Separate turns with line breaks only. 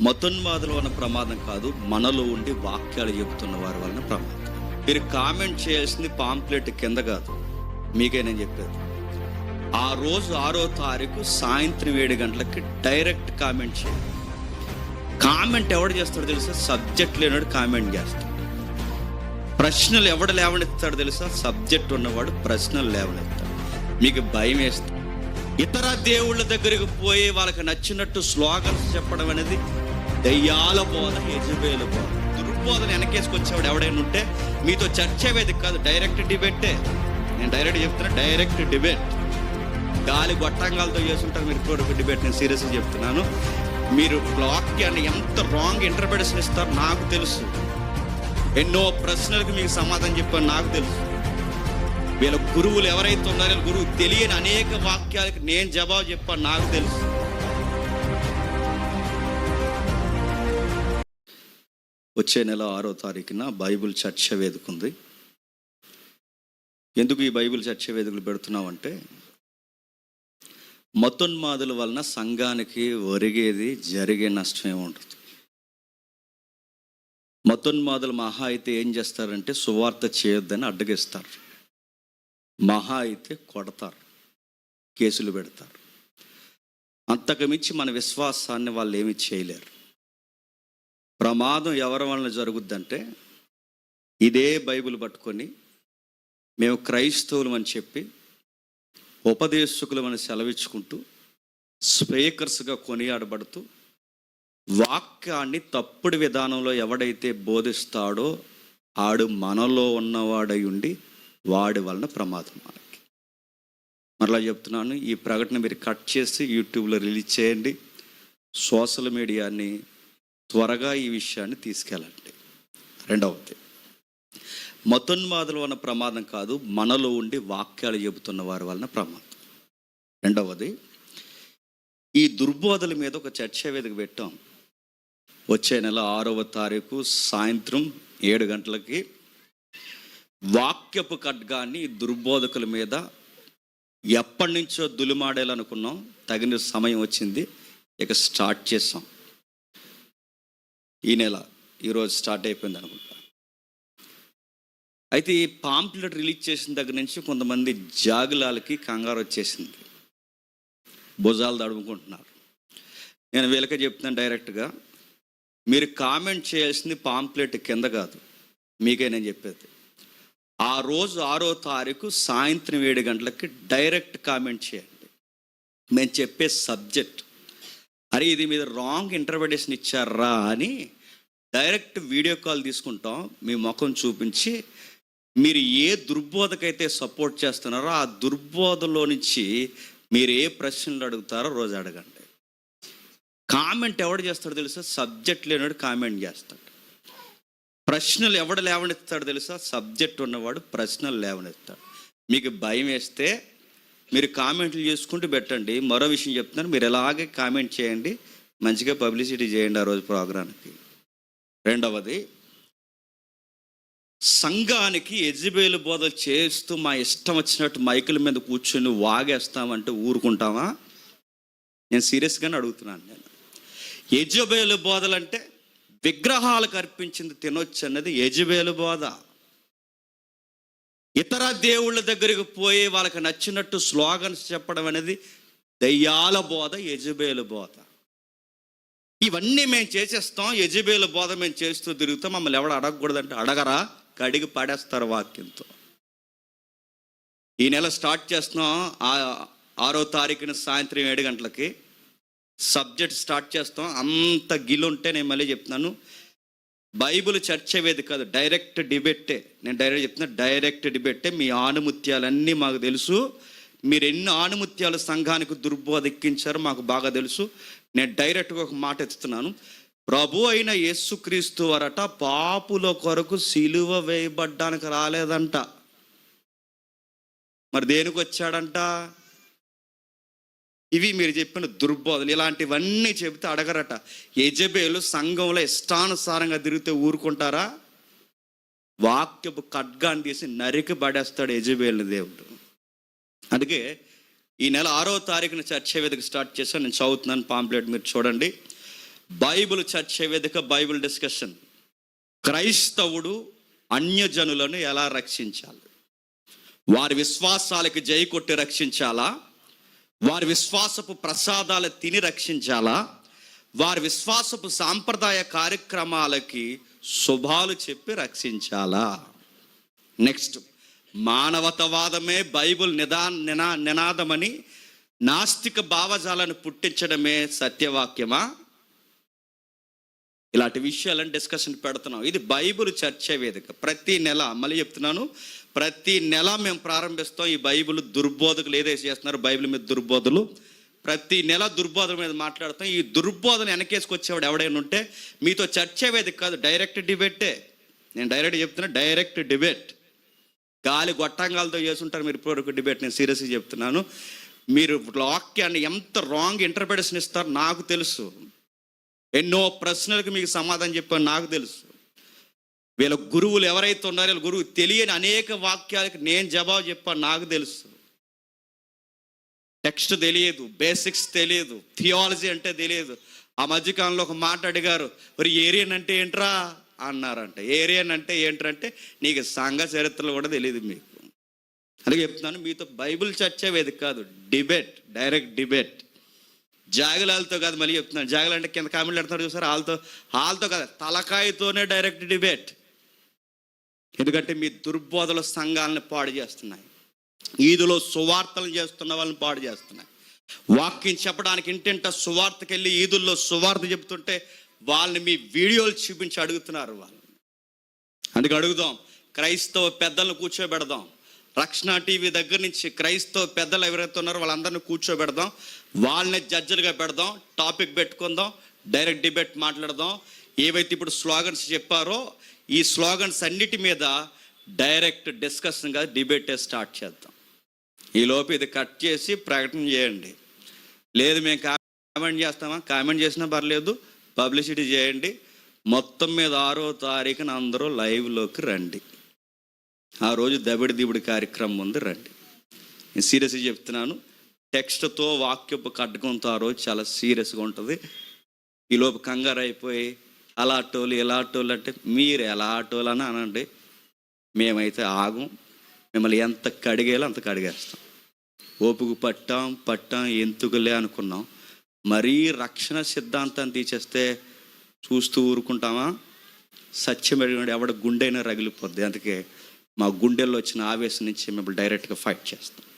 మతోన్మాదులు వలన ప్రమాదం కాదు మనలో ఉండి వాక్యాలు చెబుతున్న వారి వలన ప్రమాదం. మీరు కామెంట్ చేయాల్సింది పాంప్లెట్ కింద కాదు. మీకే నేను చెప్పేది. ఆ రోజు ఆరో తారీఖు సాయంత్రం ఏడు గంటలకి డైరెక్ట్ కామెంట్ చేయాలి కామెంట్ ఎవడు చేస్తాడో తెలుసా? సబ్జెక్ట్ లేనివాడు కామెంట్ చేస్తాడు. ప్రశ్నలు ఎవడు లేవనెత్తాడు తెలుసా? సబ్జెక్ట్ ఉన్నవాడు ప్రశ్నలు లేవనెత్తాడు. మీకు భయం వేస్తాడు ఇతర దేవుళ్ళ దగ్గరికి పోయి వాళ్ళకి నచ్చినట్టు స్లోగన్స్ చెప్పడం అనేది దయ్యాల బోధ యజుబేల బోధ. దుర్బోధన వెనకేసుకొచ్చేవాడు ఎవడైనా ఉంటే మీతో చర్చ వేదిక కాదు డైరెక్ట్ డిబేటే నేను డైరెక్ట్ చెప్తున్నా డైరెక్ట్ డిబేట్ గాలి గొట్టంగాలతో చేస్తుంటారు మీరు కూడా డిబేట్ నేను సీరియస్గా చెప్తున్నాను. మీరు వాక్యాన్ని ఎంత రాంగ్ ఇంటర్ప్రిటేషన్ ఇస్తారో నాకు తెలుసు. ఎన్నో ప్రశ్నలకు మీకు సమాధానం చెప్పాను నాకు తెలుసు. వీళ్ళ గురువులు ఎవరైతే ఉన్నారో గురువు తెలియని అనేక వాక్యాలకు నేను జవాబు చెప్పాను నాకు తెలుసు. వచ్చే నెల ఆరో తారీఖున బైబిల్ చర్చ వేదిక ఉంది. ఎందుకు ఈ బైబిల్ చర్చ వేదికలు పెడుతున్నామంటే మతోన్మాదుల వలన సంఘానికి ఒరిగేది జరిగే నష్టం ఏముంటుంది మతోన్మాదులు మహా అయితే ఏం చేస్తారంటే సువార్త చేయొద్దని అడ్డగిస్తారు. మహా అయితే కొడతారు కేసులు పెడతారు. అంతకు మించి మన విశ్వాసాన్ని వాళ్ళు ఏమి చేయలేరు. ప్రమాదం ఎవరి వలన జరుగుద్దంటే ఇదే బైబిల్ పట్టుకొని మేము క్రైస్తవులం అని చెప్పి ఉపదేశకులమని సెలవిచ్చుకుంటూ స్పీకర్స్గా కొనియాడబడుతూ వాక్యాన్ని తప్పుడు విధానంలో ఎవడైతే బోధిస్తాడో ఆడు మనలో ఉన్నవాడై ఉండి వాడి వలన ప్రమాదం మనకి. మరలా చెప్తున్నాను ఈ ప్రకటన మీరు కట్ చేసి యూట్యూబ్లో రిలీజ్ చేయండి. సోషల్ మీడియాని త్వరగా ఈ విషయాన్ని తీసుకెళ్ళండి. రెండవది మతోన్మాదుల వలన ప్రమాదం కాదు మనలో ఉండి వాక్యాలు చెబుతున్న వారి వలన ప్రమాదం. రెండవది ఈ దుర్బోధల మీద ఒక చర్చ వేదిక పెట్టాం. వచ్చే నెల ఆరవ తారీఖు సాయంత్రం ఏడు గంటలకి వాక్యపు ఖడ్గాన్ని దుర్బోధకుల మీద ఎప్పటి నుంచో దులిమాడేయాలనుకున్నాం తగిన సమయం వచ్చింది. ఇక స్టార్ట్ చేసాం ఈ నెల ఈరోజు స్టార్ట్ అయిపోయింది అనుకుంటా. అయితే ఈ పాంప్లెట్ రిలీజ్ చేసిన దగ్గర నుంచి కొంతమంది జాగులాలకి కంగారు వచ్చేసింది. భుజాలు తడుముకుంటున్నారు. నేను వీళ్ళకే చెప్తున్నాను డైరెక్ట్గా మీరు కామెంట్ చేయాల్సింది పాంప్లెట్ కింద కాదు మీకే నేను చెప్పేది. ఆ రోజు ఆరో తారీఖు సాయంత్రం ఏడు గంటలకి డైరెక్ట్ కామెంట్ చేయండి. మేము చెప్పే సబ్జెక్ట్. అరే ఇది మీద రాంగ్ ఇంటర్ప్రిటేషన్ ఇచ్చారా అని డైరెక్ట్ వీడియో కాల్ తీసుకుంటాం. మీ ముఖం చూపించి మీరు ఏ దుర్బోధకైతే సపోర్ట్ చేస్తున్నారో ఆ దుర్బోధలో నుంచి మీరు ఏ ప్రశ్నలు అడుగుతారో రోజు అడగండి. కామెంట్ ఎవడు చేస్తాడో తెలుసా? సబ్జెక్ట్ లేనివాడు కామెంట్ చేస్తాడు. ప్రశ్నలు ఎవడు లేవనెత్తాడు తెలుసా? సబ్జెక్ట్ ఉన్నవాడు ప్రశ్నలు లేవనెత్తాడు. మీకు భయం వేస్తే మీరు కామెంట్లు చేసుకుంటూ పెట్టండి. మరో విషయం చెప్తున్నాను. మీరు ఎలాగే కామెంట్ చేయండి. మంచిగా పబ్లిసిటీ చేయండి ఆ రోజు ప్రోగ్రాంకి రెండవది సంఘానికి ఎజ్బేలు బోధలు చేస్తూ మా ఇష్టం వచ్చినట్టు మైకుల మీద కూర్చొని వాగేస్తామంటే ఊరుకుంటామా నేను సీరియస్గానే అడుగుతున్నాను నేను. యజబేలు బోధలంటే విగ్రహాలకు అర్పించింది తినొచ్చు అన్నది యజబేలు బోధ. ఇతర దేవుళ్ళ దగ్గరికి పోయి వాళ్ళకి నచ్చినట్టు స్లోగన్స్ చెప్పడం అనేది దయ్యాల బోధ యజబేలు బోధ. ఇవన్నీ మేము చేసేస్తాం యజబేలు బోధ మేము చేస్తూ తిరుగుతాం మమ్మల్ని ఎవడ అడగకూడదంటే అడగరా కడిగి పడేస్తారు వాక్యంతో. ఈ నెల స్టార్ట్ చేస్తున్నాం ఆ- ఆరో తారీఖున సాయంత్రం ఏడు గంటలకి. సబ్జెక్ట్ స్టార్ట్ చేస్తాం అంత గిలుంటే నేను మళ్ళీ చెప్తున్నాను. బైబిల్ చర్చ వేది కాదు డైరెక్ట్ డిబెట్టే నేను డైరెక్ట్ చెప్తున్నా డైరెక్ట్ డిబెట్టే మీ ఆనుముత్యాలన్నీ మాకు తెలుసు. మీరు ఎన్ని ఆనుముత్యాలు సంఘానికి దుర్బోధ ఎక్కించారో మాకు బాగా తెలుసు. నేను డైరెక్ట్గా ఒక మాట ఎత్తుతున్నాను. ప్రభు అయిన యేసుక్రీస్తు వరట పాపుల కొరకు సిలువ వేయబడ్డానికి రాలేదంట. మరి దేనికి వచ్చాడంట? ఇవి మీరు చెప్పిన దుర్బోధలు. ఇలాంటివన్నీ చెబితే అడగరట. యజబేలు సంఘంలో ఇష్టానుసారంగా తిరిగితే ఊరుకుంటారా? వాక్యపు ఖడ్గాన్ని తీసి నరికి పడేస్తాడు యజబేలు దేవుడు. అందుకే ఈ నెల ఆరో తారీఖున చర్చ వేదిక స్టార్ట్ చేశాను. నేను చదువుతున్నాను పాంప్లెట్ మీరు చూడండి. బైబిల్ చర్చ వేదిక బైబిల్ డిస్కషన్. క్రైస్తవుడు అన్యజనులను ఎలా రక్షించాలి? వారి విశ్వాసాలకు జై కొట్టి రక్షించాలా? వారి విశ్వాసపు ప్రసాదాలు తిని రక్షించాలా? వారి విశ్వాసపు సాంప్రదాయ కార్యక్రమాలకి శుభాలు చెప్పి రక్షించాలా? నెక్స్ట్. మానవతవాదమే బైబిల్ నిదా నినా నినాదమని నాస్తిక భావజాలను పుట్టించడమే సత్యవాక్యమా? ఇలాంటి విషయాలను డిస్కషన్ పెడుతున్నాం. ఇది బైబిల్ చర్చ వేదిక. ప్రతి నెల మళ్ళీ చెప్తున్నాను ప్రతి నెల మేము ప్రారంభిస్తాం ఈ బైబిల్ దుర్బోధకులు ఏదైతే చేస్తున్నారు బైబిల్ మీద దుర్బోధలు. ప్రతి నెల దుర్బోధన మీద మాట్లాడతాం. ఈ దుర్బోధన వెనకేసుకొచ్చేవాడు ఎవడైనా ఉంటే మీతో చర్చ వేదిక కాదు డైరెక్ట్ డిబేటే నేను డైరెక్ట్ చెప్తున్నా డైరెక్ట్ డిబేట్ గాలి గొట్టంగాలతో చేసుంటారు మీరు ఇప్పటివరకు డిబేట్ నేను సీరియస్గా చెప్తున్నాను. మీరు వాక్యాన్ని ఎంత రాంగ్ ఇంటర్ప్రిటేషన్ ఇస్తారో నాకు తెలుసు. ఎన్నో ప్రశ్నలకు మీకు సమాధానం చెప్పాను నాకు తెలుసు. వీళ్ళ గురువులు ఎవరైతే ఉన్నారో వీళ్ళ గురువు తెలియని అనేక వాక్యాలకు నేను జవాబు చెప్పాను నాకు తెలుసు. టెక్స్ట్ తెలియదు బేసిక్స్ తెలియదు థియాలజీ అంటే తెలియదు. ఆ మధ్యకాలంలో ఒక మాట అడిగారు మరి ఏరియన్ అంటే ఏంట్రా? అన్నారంట. ఏరియన్ అంటే ఏంటంటే నీకు సంఘ చరిత్రలు కూడా తెలియదు మీకు. అందుకే చెప్తున్నాను మీతో బైబిల్ చర్చ వేది కాదు డిబేట్ డైరెక్ట్ డిబేట్. జాగలాలతో కాదు మళ్ళీ చెప్తున్నాను. జాగలు అంటే కింద కామెంట్లు పెడతారు చూసారు? వాళ్ళతో వాళ్ళతో కాదు తలకాయతోనే డైరెక్ట్ డిబేట్. ఎందుకంటే మీ దుర్బోధల సంఘాలను పాడు చేస్తున్నాయి. ఈదులో సువార్తలు చేస్తున్న వాళ్ళని పాడు చేస్తున్నాయి. వాక్యం చెప్పడానికి ఇంటింట సువార్తకెళ్ళి ఈదుల్లో సువార్త చెప్తుంటే వాళ్ళని మీ వీడియోలు చూపించి అడుగుతున్నారు వాళ్ళు. అందుకు అడుగుదాం క్రైస్తవ పెద్దలను కూర్చోబెడదాం. రక్షణ టీవీ దగ్గర నుంచి క్రైస్తవ పెద్దలు ఎవరైతే ఉన్నారో వాళ్ళందరినీ కూర్చోబెడదాం. వాళ్ళని జడ్జిలుగా పెడదాం టాపిక్ పెట్టుకుందాం డైరెక్ట్ డిబేట్ మాట్లాడదాం. ఏవైతే ఇప్పుడు స్లోగన్స్ చెప్పారో ఈ స్లోగన్స్ అన్నిటి మీద డైరెక్ట్ డిస్కషన్గా డిబేటే స్టార్ట్ చేద్దాం. ఈలోపు ఇది కట్ చేసి ప్రకటన చేయండి. లేదు మేము కామెంట్ చేస్తామా? కామెంట్ చేసినా పర్లేదు. పబ్లిసిటీ చేయండి. మొత్తం మీద ఆరో తారీఖున అందరూ లైవ్లోకి రండి. ఆ రోజు దబిడి దిబిడి కార్యక్రమం ఉంది రండి. నేను సీరియస్గా చెప్తున్నాను. టెక్స్ట్తో వాక్యపు కడ్డకంతో ఆ రోజు చాలా సీరియస్గా ఉంటుంది. ఈ లోపు కంగారు అయిపోయి అలా టోలు టోలు అంటే మీరు ఎలా టోలు అని అనండి. మేమైతే ఆగం. మిమ్మల్ని ఎంత కడిగేలో అంత కడిగేస్తాం. ఓపుకు పట్టాం పట్టాం ఎందుకులే అనుకున్నాం. మరీ రక్షణ సిద్ధాంతాన్ని తీసేస్తే చూస్తూ ఊరుకుంటామా? సత్యం అడిగినాడు ఎవడ గుండెనా రగిలిపోద్ది. అందుకే మా గుండెల్లో వచ్చిన ఆవేశం నుంచి మిమ్మల్ని డైరెక్ట్గా ఫైట్ చేస్తాం.